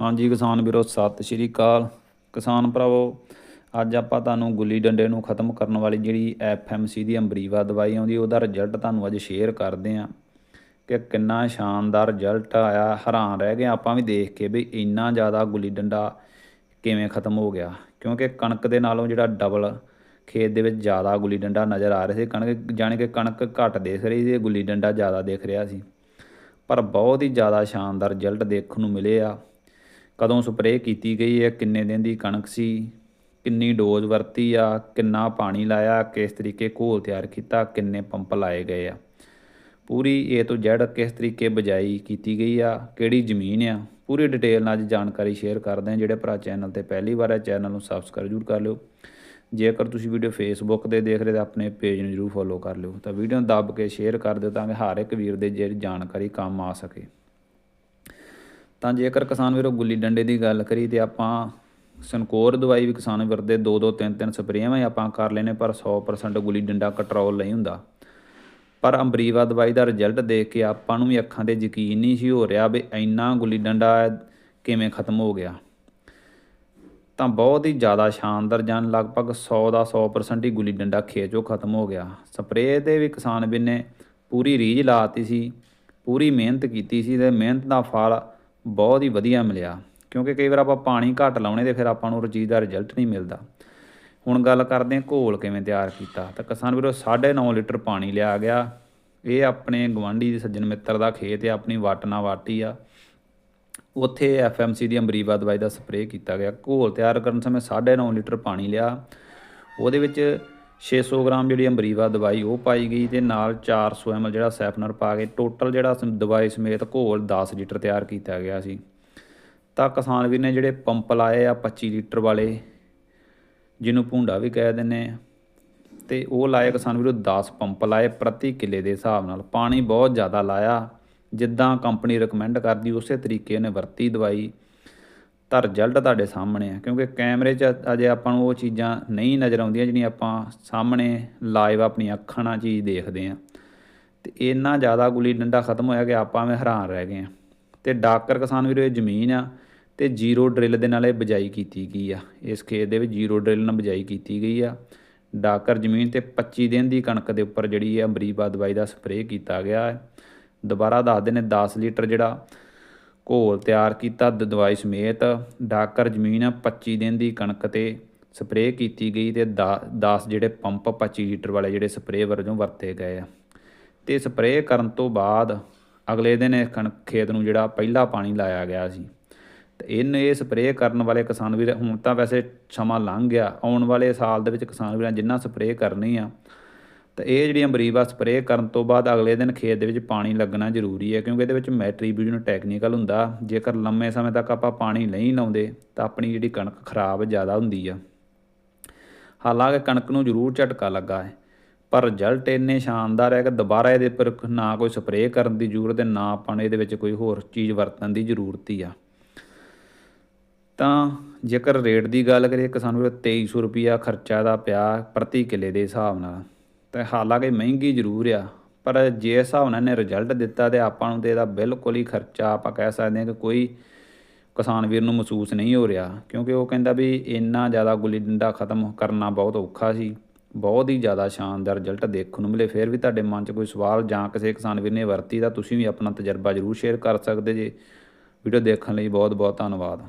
ਹਾਂਜੀ ਕਿਸਾਨ ਵੀਰੋ, ਸਤਿ ਸ਼੍ਰੀ ਅਕਾਲ। ਕਿਸਾਨ ਭਰਾਵੋ, ਅੱਜ ਆਪਾਂ ਤੁਹਾਨੂੰ ਗੁੱਲੀ ਡੰਡੇ ਨੂੰ ਖਤਮ ਕਰਨ ਵਾਲੀ ਜਿਹੜੀ ਐਫਐਮਸੀ ਦੀ ਅੰਬਰੀਵਾ ਦਵਾਈ ਆਉਂਦੀ, ਉਹਦਾ ਰਿਜ਼ਲਟ ਤੁਹਾਨੂੰ ਅੱਜ ਸ਼ੇਅਰ ਕਰਦੇ ਆਂ ਕਿ ਕਿੰਨਾ ਸ਼ਾਨਦਾਰ ਰਿਜ਼ਲਟ ਆਇਆ। ਹੈਰਾਨ ਰਹਿ ਗਏ ਆਪਾਂ ਵੀ ਦੇਖ ਕੇ ਵੀ ਇੰਨਾ ਜ਼ਿਆਦਾ ਗੁੱਲੀ ਡੰਡਾ ਕਿਵੇਂ ਖਤਮ ਹੋ ਗਿਆ। ਕਿਉਂਕਿ ਕਣਕ ਦੇ ਨਾਲੋਂ ਜਿਹੜਾ ਡਬਲ ਖੇਤ ਦੇ ਵਿੱਚ ਜ਼ਿਆਦਾ ਗੁੱਲੀ ਡੰਡਾ ਨਜ਼ਰ ਆ ਰਿਹਾ ਸੀ, ਕਣਕ ਜਾਣੀ ਕਿ ਕਣਕ ਘੱਟ ਦੇਖ ਰਹੀ ਸੀ, ਗੁੱਲੀ ਡੰਡਾ ਜ਼ਿਆਦਾ ਦੇਖ ਰਿਹਾ ਸੀ। ਪਰ ਬਹੁਤ ਹੀ ਜ਼ਿਆਦਾ ਸ਼ਾਨਦਾਰ ਰਿਜ਼ਲਟ ਦੇਖਣ ਨੂੰ ਮਿਲੇ ਆ। ਕਦੋਂ ਸਪਰੇਅ ਕੀਤੀ ਗਈ ਹੈ, ਕਿੰਨੇ ਦਿਨ ਦੀ ਕਣਕ ਸੀ, ਕਿੰਨੀ ਡੋਜ਼ ਵਰਤੀ ਆ, ਕਿੰਨਾ ਪਾਣੀ ਲਾਇਆ, ਕਿਸ ਤਰੀਕੇ ਘੋਲ ਤਿਆਰ ਕੀਤਾ, ਕਿੰਨੇ ਪੰਪ ਲਾਏ ਗਏ ਆ। ਪੂਰੀ A ਤੋਂ Z ਕਿਸ ਤਰੀਕੇ ਬਜਾਈ ਕੀਤੀ ਗਈ ਆ, ਕਿਹੜੀ ਜ਼ਮੀਨ ਆ, ਪੂਰੀ ਡਿਟੇਲ ਨਾਲ ਅੱਜ ਜਾਣਕਾਰੀ ਸ਼ੇਅਰ ਕਰਦੇ ਆ ਜਿਹੜੇ ਭਰਾ ਚੈਨਲ ਤੇ ਪਹਿਲੀ ਵਾਰ ਹੈ ਚੈਨਲ ਨੂੰ ਸਬਸਕ੍ਰਾਈਬ ਜ਼ਰੂਰ ਕਰ ਲਿਓ। ਜੇਕਰ ਤੁਸੀਂ ਵੀਡੀਓ ਫੇਸਬੁੱਕ ਤੇ ਦੇਖ ਰਹੇ ਤਾਂ ਆਪਣੇ ਪੇਜ ਨੂੰ ਜ਼ਰੂਰ ਫੋਲੋ ਕਰ ਲਿਓ। ਤਾਂ ਵੀਡੀਓ ਨੂੰ ਦੱਬ ਕੇ ਸ਼ੇਅਰ ਕਰ ਦਿਓ ਤਾਂ ਕਿ ਹਰ ਇੱਕ ਵੀਰ ਦੇ ਜਿਹੜੀ ਜਾਣਕਾਰੀ ਕੰਮ ਆ ਸਕੇ। ਤਾਂ ਜੇਕਰ ਕਿਸਾਨ ਵੀਰੋ ਗੁੱਲੀ ਡੰਡੇ ਦੀ ਗੱਲ ਕਰੀ ਤੇ ਆਪਾਂ ਸੰਕੋਰ ਦਵਾਈ ਵੀ ਕਿਸਾਨ ਵੀਰ ਦੇ, ਦੋ ਦੋ ਤਿੰਨ ਤਿੰਨ ਸਪਰੇਆਂ ਵੀ ਆਪਾਂ ਕਰ ਲੈਨੇ ਪਰ 100% ਗੁੱਲੀ ਡੰਡਾ ਕੰਟਰੋਲ ਨਹੀਂ ਹੁੰਦਾ। ਪਰ ਅੰਬਰੀਵਾ ਦਵਾਈ ਦਾ ਰਿਜ਼ਲਟ ਦੇਖ ਕੇ ਆਪਾਂ ਨੂੰ ਵੀ ਅੱਖਾਂ ਤੇ ਯਕੀਨ ਨਹੀਂ ਸੀ ਹੋ ਰਿਹਾ ਵੀ ਇੰਨਾ ਗੁੱਲੀ ਡੰਡਾ ਕਿਵੇਂ ਖਤਮ ਹੋ ਗਿਆ। ਤਾਂ ਬਹੁਤ ਹੀ ਜ਼ਿਆਦਾ ਸ਼ਾਨਦਾਰ ਜਾਨ ਲਗਭਗ 100 ਦਾ 100% ਹੀ ਗੁੱਲੀ ਡੰਡਾ ਖੇਚੋ ਖਤਮ ਹੋ ਗਿਆ। ਸਪਰੇਅ ਦੇ ਵੀ ਕਿਸਾਨ ਵੀਰ ਨੇ ਪੂਰੀ ਰੀਝ ਲਾਤੀ ਸੀ, ਪੂਰੀ ਮਿਹਨਤ ਕੀਤੀ ਸੀ ਤੇ ਮਿਹਨਤ ਦਾ ਫਲ ਬਹੁਤ ਹੀ ਵਧੀਆ ਮਿਲਿਆ। ਕਿਉਂਕਿ ਕਈ ਵਾਰ ਆਪਾਂ ਪਾਣੀ ਘੱਟ ਲਾਉਣੇ ਤੇ ਫਿਰ ਆਪਾਂ ਨੂੰ ਉਹ ਦਾ ਰਿਜ਼ਲਟ ਨਹੀਂ ਮਿਲਦਾ। ਹੁਣ ਗੱਲ ਕਰਦੇ ਹਾਂ ਘੋਲ ਕਿਵੇਂ ਤਿਆਰ ਕੀਤਾ। ਤਾਂ ਕਿਸਾਨ ਵੀਰੋ 9.5 ਲੀਟਰ ਪਾਣੀ ਲਿਆ ਗਿਆ। ਇਹ ਆਪਣੇ ਗਵਾਂਢੀ ਦੇ ਸੱਜਣ ਮਿੱਤਰ ਦਾ ਖੇਤ ਹੈ ਆਪਣੀ ਵਾਟਨਾ ਵਾਟੀ ਆ। ਉੱਥੇ ਐਫਐਮਸੀ ਦੀ ਅੰਬਰੀਵਾ ਦਵਾਈ ਦਾ ਸਪਰੇਅ ਕੀਤਾ ਗਿਆ। ਘੋਲ ਤਿਆਰ ਕਰਨ ਸਮੇਂ 9.5 ਲੀਟਰ ਪਾਣੀ ਲਿਆ। ਉਹਦੇ ਵਿੱਚ 600 ਗ੍ਰਾਮ ਜਿਹੜੀ ਅੰਬਰੀਵਾ ਦਵਾਈ ਉਹ ਪਾਈ ਗਈ ਤੇ ਨਾਲ 400 ml ਜਿਹੜਾ ਸੈਫਨਰ ਪਾ ਕੇ ਟੋਟਲ ਜਿਹੜਾ ਦਵਾਈ ਸਮੇਤ ਘੋਲ 10 ਲੀਟਰ ਤਿਆਰ ਕੀਤਾ ਗਿਆ ਸੀ। ਤਾਂ ਕਿਸਾਨ ਵੀਰ ਨੇ ਜਿਹੜੇ ਪੰਪ ਲਾਏ ਆ 25 ਲੀਟਰ ਵਾਲੇ, ਜਿਹਨੂੰ ਭੁੰਡਾ ਵੀ ਕਹਿ ਦਿੰਦੇ ਆ, ਤੇ ਉਹ ਲਾਏ ਕਿਸਾਨ ਵੀਰੋ 10 ਪੰਪ ਲਾਏ ਪ੍ਰਤੀ ਕਿੱਲੇ ਦੇ ਹਿਸਾਬ ਨਾਲ। ਪਾਣੀ ਬਹੁਤ ਜ਼ਿਆਦਾ ਲਾਇਆ। ਜਿੱਦਾਂ ਕੰਪਨੀ ਰეკਮੈਂਡ ਕਰਦੀ, ਉਸੇ ਤਰੀਕੇ ਉਹਨੇ ਵਰਤੀ ਦਵਾਈ। ਤਾਂ ਰਿਜ਼ਲਟ ਤੁਹਾਡੇ ਸਾਹਮਣੇ ਆ, ਕਿਉਂਕਿ ਕੈਮਰੇ 'ਚ ਅਜੇ ਆਪਾਂ ਨੂੰ ਉਹ ਚੀਜ਼ਾਂ ਨਹੀਂ ਨਜ਼ਰ ਆਉਂਦੀਆਂ ਜਿਹੜੀਆਂ ਆਪਾਂ ਸਾਹਮਣੇ ਲਾਈਵ ਆਪਣੀ ਅੱਖਾਂ ਨਾਲ ਚੀਜ਼ ਦੇਖਦੇ ਆ ਤੇ ਇੰਨਾ ਜ਼ਿਆਦਾ ਗੁੱਲੀ ਡੰਡਾ ਖਤਮ ਹੋਇਆ ਕਿ ਆਪਾਂ ਵੀ ਹੈਰਾਨ ਰਹਿ ਗਏ ਆ ਤੇ ਡਾਕਰ ਕਿਸਾਨ ਵੀਰੋ, ਇਹ ਜ਼ਮੀਨ ਆ ਤੇ ਜ਼ੀਰੋ ਡਰਿਲ ਦੇ ਨਾਲ ਇਹ ਬਿਜਾਈ ਕੀਤੀ ਗਈ ਆ। ਇਸ ਖੇਤ ਦੇ ਵਿੱਚ ਜ਼ੀਰੋ ਡਰਿਲ ਨਾਲ ਬਿਜਾਈ ਕੀਤੀ ਗਈ ਆ। ਡਾਕਰ ਜ਼ਮੀਨ ਤੇ 25 ਦਿਨ ਦੀ ਕਣਕ ਦੇ ਉੱਪਰ ਜਿਹੜੀ ਹੈ ਅਮਰੀਬਾ ਦਵਾਈ ਦਾ ਸਪਰੇਅ ਕੀਤਾ ਗਿਆ ਹੈ। ਦੁਬਾਰਾ ਦੱਸਦੇ ਨੇ 10 ਲੀਟਰ ਜਿਹੜਾ ਘੋਲ ਤਿਆਰ ਕੀਤਾ, ਦਵਾਈ ਸਮੇਤ ਡਾਕਰ ਜ਼ਮੀਨ ਆ 25 ਦਿਨ ਦੀ ਕਣਕ ਤੇ ਸਪਰੇਅ ਕੀਤੀ ਗਈ ਤੇ 10 ਜਿਹੜੇ ਪੰਪ 25 ਲੀਟਰ ਵਾਲੇ ਜਿਹੜੇ ਸਪਰੇਅ ਵਰਜੋਂ ਵਰਤੇ ਗਏ ਆ। ਤੇ ਸਪਰੇਅ ਕਰਨ ਤੋਂ ਬਾਅਦ ਅਗਲੇ ਦਿਨ ਇਹ ਕਣਕ ਖੇਤ ਨੂੰ ਜਿਹੜਾ ਪਹਿਲਾ ਪਾਣੀ ਲਾਇਆ ਗਿਆ ਸੀ। ਤੇ ਇਹਨੇ ਇਹ ਸਪਰੇਅ ਕਰਨ ਵਾਲੇ ਕਿਸਾਨ ਵੀਰ ਹੁਣ ਤਾਂ ਵੈਸੇ ਸਮਾਂ ਲੰਘ ਗਿਆ, ਆਉਣ ਵਾਲੇ ਸਾਲ ਦੇ ਵਿੱਚ ਕਿਸਾਨ ਵੀਰਾਂ ਜਿੰਨਾ ਸਪਰੇਅ ਕਰਨੀ ਆ ਤਾਂ ਇਹ ਜਿਹੜੀ ਅੰਬਰੀਵਾ ਸਪਰੇਅ ਕਰਨ ਤੋਂ ਬਾਅਦ ਅਗਲੇ ਦਿਨ ਖੇਤ ਦੇ ਵਿੱਚ ਪਾਣੀ ਲੱਗਣਾ ਜ਼ਰੂਰੀ ਹੈ, ਕਿਉਂਕਿ ਇਹਦੇ ਵਿੱਚ ਮੈਟਰੀਬਿਊਨ ਟੈਕਨੀਕਲ ਹੁੰਦਾ। ਜੇਕਰ ਲੰਮੇ ਸਮੇਂ ਤੱਕ ਆਪਾਂ ਪਾਣੀ ਨਹੀਂ ਲਾਉਂਦੇ, ਤਾਂ ਆਪਣੀ ਜਿਹੜੀ ਕਣਕ ਖਰਾਬ ਜ਼ਿਆਦਾ ਹੁੰਦੀ ਆ। ਹਾਲਾਂਕਿ ਕਣਕ ਨੂੰ ਜ਼ਰੂਰ ਝਟਕਾ ਲੱਗਾ ਹੈ, ਪਰ ਰਿਜ਼ਲਟ ਇੰਨੇ ਸ਼ਾਨਦਾਰ ਹੈ ਕਿ ਦੁਬਾਰਾ ਇਹਦੇ ਉੱਪਰ ਨਾ ਕੋਈ ਸਪਰੇਅ ਕਰਨ ਦੀ ਜ਼ਰੂਰਤ ਹੈ ਨਾ ਆਪਾਂ ਨੂੰ ਇਹਦੇ ਵਿੱਚ ਕੋਈ ਹੋਰ ਚੀਜ਼ ਵਰਤਣ ਦੀ ਜ਼ਰੂਰਤ ਹੀ ਆ। ਤਾਂ ਜੇਕਰ ਰੇਟ ਦੀ ਗੱਲ ਕਰੀਏ ਕਿਸਾਨ ਵੀਰੋ 2300 ਰੁਪਿਆ ਖਰਚਾ ਦਾ ਪਿਆ ਪ੍ਰਤੀ ਕਿੱਲੇ ਦੇ ਹਿਸਾਬ ਨਾਲ। ਤੇ ਹਾਲਾਂਕਿ ਮਹਿੰਗੀ ਜ਼ਰੂਰ ਆ, ਪਰ ਜੇ ਹਿਸਾਬ ਨਾਲ ਇਹਨੇ ਰਿਜ਼ਲਟ ਦਿੱਤਾ ਤੇ ਆਪਾਂ ਨੂੰ ਤੇ ਇਹਦਾ ਬਿਲਕੁਲ ਹੀ ਖਰਚਾ ਆਪਾਂ ਕਹਿ ਸਕਦੇ ਹਾਂ ਕਿ ਕੋਈ ਕਿਸਾਨ ਵੀਰ ਨੂੰ ਮਹਿਸੂਸ ਨਹੀਂ ਹੋ ਰਿਹਾ, ਕਿਉਂਕਿ ਉਹ ਕਹਿੰਦਾ ਵੀ ਇੰਨਾ ਜ਼ਿਆਦਾ ਗੁੱਲੀ ਡੰਡਾ ਖਤਮ ਕਰਨਾ ਬਹੁਤ ਔਖਾ ਸੀ, ਬਹੁਤ ਹੀ ਜ਼ਿਆਦਾ ਸ਼ਾਨਦਾਰ ਰਿਜ਼ਲਟ ਦੇਖਣ ਨੂੰ ਮਿਲੇ, ਫਿਰ ਵੀ ਤੁਹਾਡੇ ਮਨ 'ਚ ਕੋਈ ਸਵਾਲ ਜਾਂ ਕਿਸੇ ਕਿਸਾਨ ਵੀਰ ਨੇ ਵਰਤੀ ਤਾਂ ਤੁਸੀਂ ਵੀ ਆਪਣਾ ਤਜਰਬਾ ਜ਼ਰੂਰ ਸ਼ੇਅਰ ਕਰ ਸਕਦੇ ਜੇ। ਵੀਡੀਓ ਦੇਖਣ ਲਈ ਬਹੁਤ ਬਹੁਤ ਧੰਨਵਾਦ।